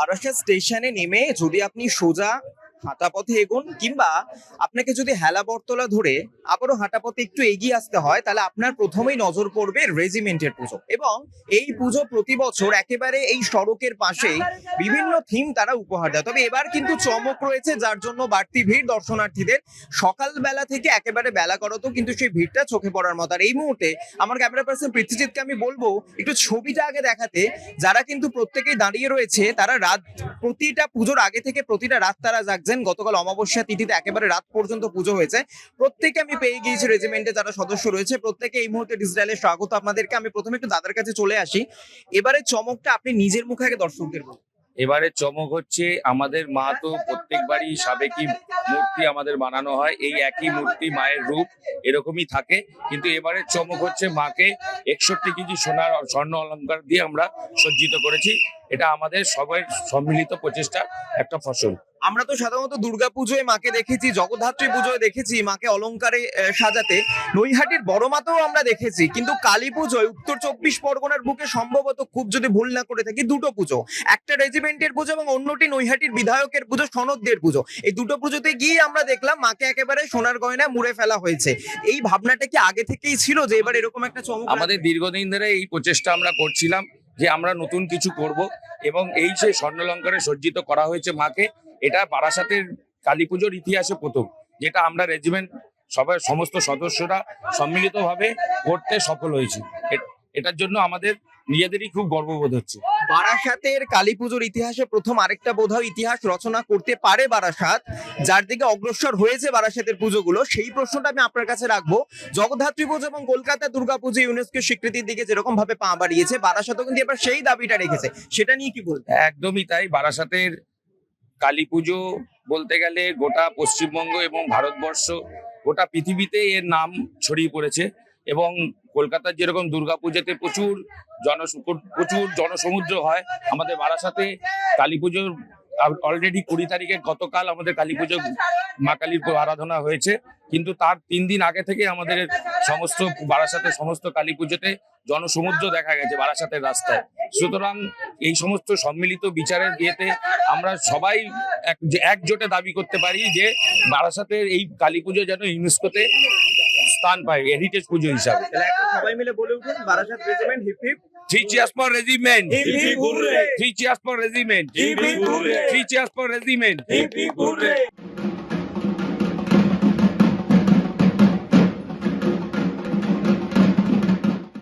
বারাসাত স্টেশনে নেমে যদি আপনি সোজা হাঁটা পথে এগোন কিংবা আপনাকে যদি হেলা বটতলা ধরে আবারও হাঁটা পথে একটু এগিয়ে আসতে হয়, তাহলে আপনার প্রথমেই নজর পড়বে রেজিমেন্টের পুজো। এবং এই পুজো প্রতি বছর একেবারে এই সড়কের পাশেই বিভিন্ন থিম তারা উপহার দেয়। তবে এবার কিন্তু চমক রয়েছে, যার জন্য বাড়তি ভিড় দর্শনার্থীদের। সকালবেলা থেকে একেবারে বেলা করতো, কিন্তু সেই ভিড়টা চোখে পড়ার মতো। আর এই মুহূর্তে আমার ক্যামেরা পার্সন পৃথ্বীজিৎকে আমি বলব, একটু ছবিটা আগে দেখাতে। যারা কিন্তু প্রত্যেকেই দাঁড়িয়ে রয়েছে, তারা রাত, প্রতিটা পুজোর আগে থেকে প্রতিটা রাত তারা জাগছেন গতকাল অমাবস্যা তিথিতে একেবারে রাত পর্যন্ত পুজো হয়েছে। প্রত্যেকে আমি পেয়ে গিয়েছি রেজিমেন্টে যারা সদস্য রয়েছে, প্রত্যেকে এই মুহূর্তে ডিজিটালে স্বাগত আপনাদেরকে। আমি প্রথমে একটু দাদার কাছে চলে আসি। এবারে চমকটা আপনি নিজের মুখে আগে দর্শকদের বলুন। এবারে চমক হচ্ছে আমাদের মা তো প্রত্যেকবারই সাবেকি মূর্তি আমাদের বানানো হয়। এই একই মূর্তি মায়ের রূপ এরকমই থাকে। কিন্তু এবারে চমক হচ্ছে মাকে একষট্টি কেজি সোনার স্বর্ণ অলংকার দিয়ে আমরা সজ্জিত করেছি। এটা আমাদের সবাই সম্মিলিত প্রচেষ্টা একটা ফসল। আমরা তো সাধারণত দুর্গাপুজোয় মাকে দেখেছি জগদ্ধাত্রী পুজোয় দেখেছি মাকে অলংকারে আহ, সাজাতে। নৈহাটির বড় মাতেও আমরা দেখেছি কিন্তু কালী পুজোয় উত্তর চব্বিশ পরগনার বুকে সম্ভবত খুব যদি ভুল না করে থাকি দুটো পুজো। একটা রেজিমেন্টের পুজো এবং অন্যটি নৈহাটির বিধায়কের পুজো সনদদের পুজো। এই দুটো পুজোতে গিয়ে আমরা দেখলাম মাকে একেবারে সোনার গয়না মুড়ে ফেলা হয়েছে। এই ভাবনাটা কি আগে থেকেই ছিল যে এবার এরকম একটা চমক আমাদের দীর্ঘদিন ধরে এই প্রচেষ্টা আমরা করছিলাম যে আমরা নতুন কিছু করব এবং এই যে স্বর্ণলঙ্কারে সজ্জিত করা হয়েছে মাকে, এটা বারাসাতের কালী পুজোর ইতিহাসে প্রথম, যেটা আমরা রেজিমেন্ট সবাই, সমস্ত সদস্যরা সম্মিলিতভাবে করতে সফল হয়েছি। এটার জন্য আমাদের নিজেদেরই খুব গর্ববোধ হচ্ছে। বারাসাতের কালী পুজোর ইতিহাসে প্রথম আরেকটা বোধহয় ইতিহাস রচনা করতে পারে বারাসাত যার দিকে অগ্রসর হয়েছে বারাসাতের পুজোগুলো। সেই প্রশ্নটা আমি আপনার কাছে রাখব। জগদ্ধাত্রী পুজো এবং কলকাতা দুর্গাপুজো ইউনেস্কো স্বীকৃতির দিকে যেরকম ভাবে পা বাড়িয়েছে বারাসাতও কিন্তু এবার সেই দাবিটা রেখেছে। সেটা নিয়ে কি বলবেন? একদমই তাই। বারাসাতের কালী পুজো বলতে গেলে গোটা পশ্চিমবঙ্গ এবং ভারতবর্ষ গোটা পৃথিবীতে এর নাম ছড়িয়ে পড়েছে এবং কলকাতার যেরকম দুর্গাপুজোতে প্রচুর জন প্রচুর জনসমুদ্র হয় আমাদের বারাসাতে। কালী পুজোর অলরেডি কুড়ি তারিখে গতকাল আমাদের কালী পুজো মা কালীর আরাধনা হয়েছে। কিন্তু তার তিন দিন আগে থেকে আমাদের সমস্ত বারাসাতে সমস্ত কালী পুজোতে জনসমুদ্র দেখা গেছে বারাসাতের রাস্তায়। সুতরাং এই সমস্ত সম্মিলিত বিচারের ইয়েতে আমরা সবাই এক একজোটে দাবি করতে পারি যে বারাসাতের এই কালী পুজো যেন ইউনেস্কোতে স্থান পায় হেরিটেজ পুজো হিসাবে। সবাই মিলে বলে উঠুন Barasat regiment hip hip three cheers for regiment hip hip hurray three cheers for regiment hip